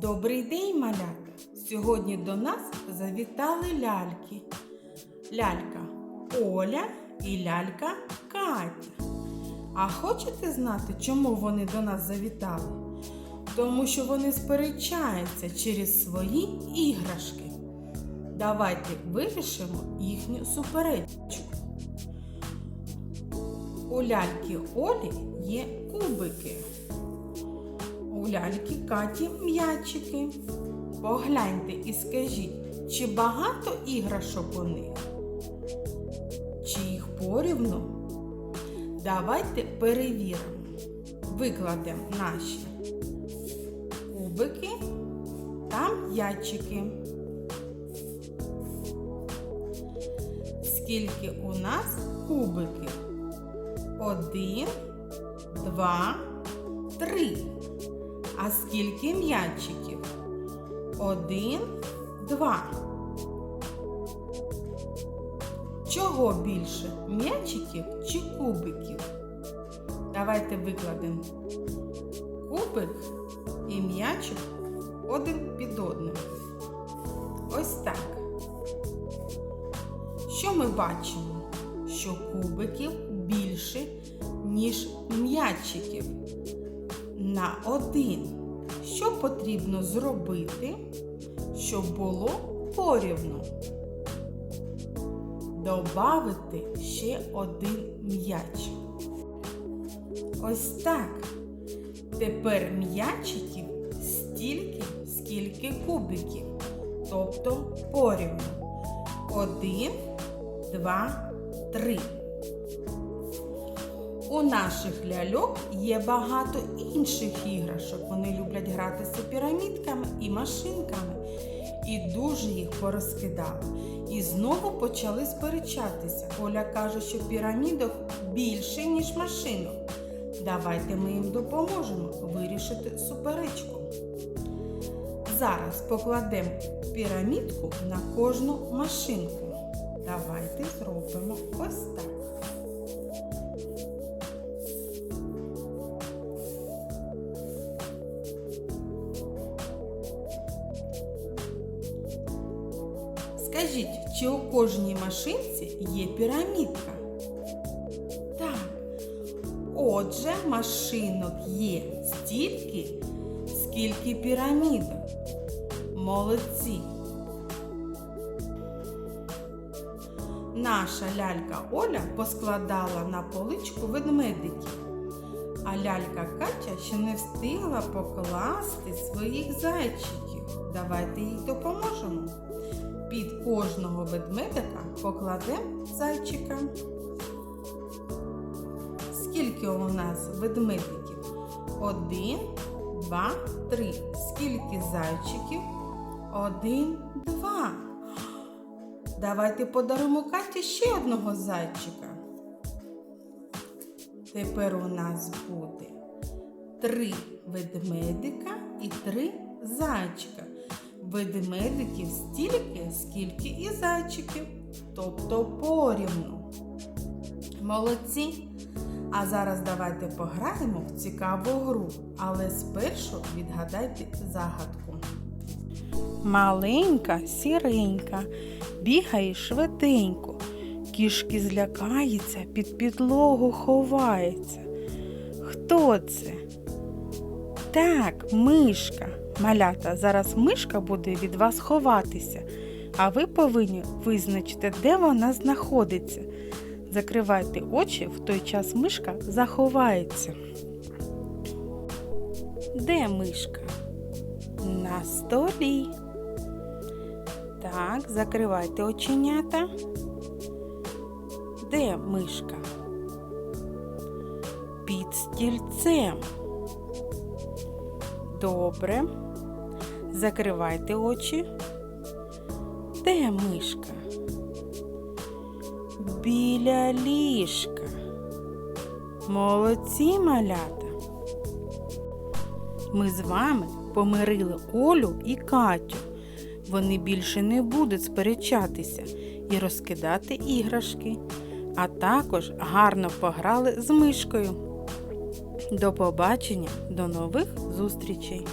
Добрий день, малята! Сьогодні до нас завітали ляльки. Лялька Оля і лялька Катя. А хочете знати, чому вони до нас завітали? Тому що вони сперечаються через свої іграшки. Давайте вирішимо їхню суперечку. У ляльки Олі є кубики. У ляльки Каті м'ячики. Погляньте і скажіть, чи багато іграшок у них? Чи їх порівну? Давайте перевіримо. Викладемо наші кубики та м'ячики. Скільки у нас кубиків? Один, два, три. А скільки м'ячиків? Один, два. Чого більше? М'ячиків чи кубиків? Давайте викладемо кубик і м'ячик один під одним. Ось так. Що ми бачимо? Що кубиків більше, ніж м'ячиків на один. Що потрібно зробити, щоб було порівну? Добавити ще один м'яч. Ось так. Тепер м'ячиків стільки, скільки кубиків. Тобто порівну. Один, два, три. У наших ляльок є багато інших іграшок. Вони люблять гратися пірамідками і машинками. І дуже їх порозкидали. І знову почали сперечатися. Оля каже, що пірамідок більше, ніж машинок. Давайте ми їм допоможемо вирішити суперечку. Зараз покладемо пірамідку на кожну машинку. Давайте зробимо ось так. Скажіть, чи у кожній машинці є пірамідка? Так. Отже, машинок є стільки, скільки пірамідок. Молодці. Наша лялька Оля поскладала на поличку ведмедиків, а лялька Катя ще не встигла покласти своїх зайчиків. Давайте їй допоможемо. Під кожного ведмедика покладемо зайчика. Скільки у нас ведмедиків? Один, два, три. Скільки зайчиків? Один, два. Давайте подаримо Каті ще одного зайчика. Тепер у нас буде три ведмедика і три зайчика. Ведмедиків стільки, скільки і зайчиків, тобто порівну. Молодці! А зараз давайте пограємо в цікаву гру, але спершу відгадайте загадку. Маленька, сіренька, бігає швиденько, кішки злякається, під підлогу ховається. Хто це? Так, мишка. Малята, зараз мишка буде від вас ховатися, а ви повинні визначити, де вона знаходиться. Закривайте очі, в той час мишка заховається. Де мишка? На столі. Так, закривайте оченята. Де мишка? Під стільцем. Добре. Закривайте очі. Де мишка? Біля ліжка. Молодці малята. Ми з вами помирили Олю і Катю. Вони більше не будуть сперечатися і розкидати іграшки, а також гарно пограли з мишкою. До побачення, до нових зустрічей!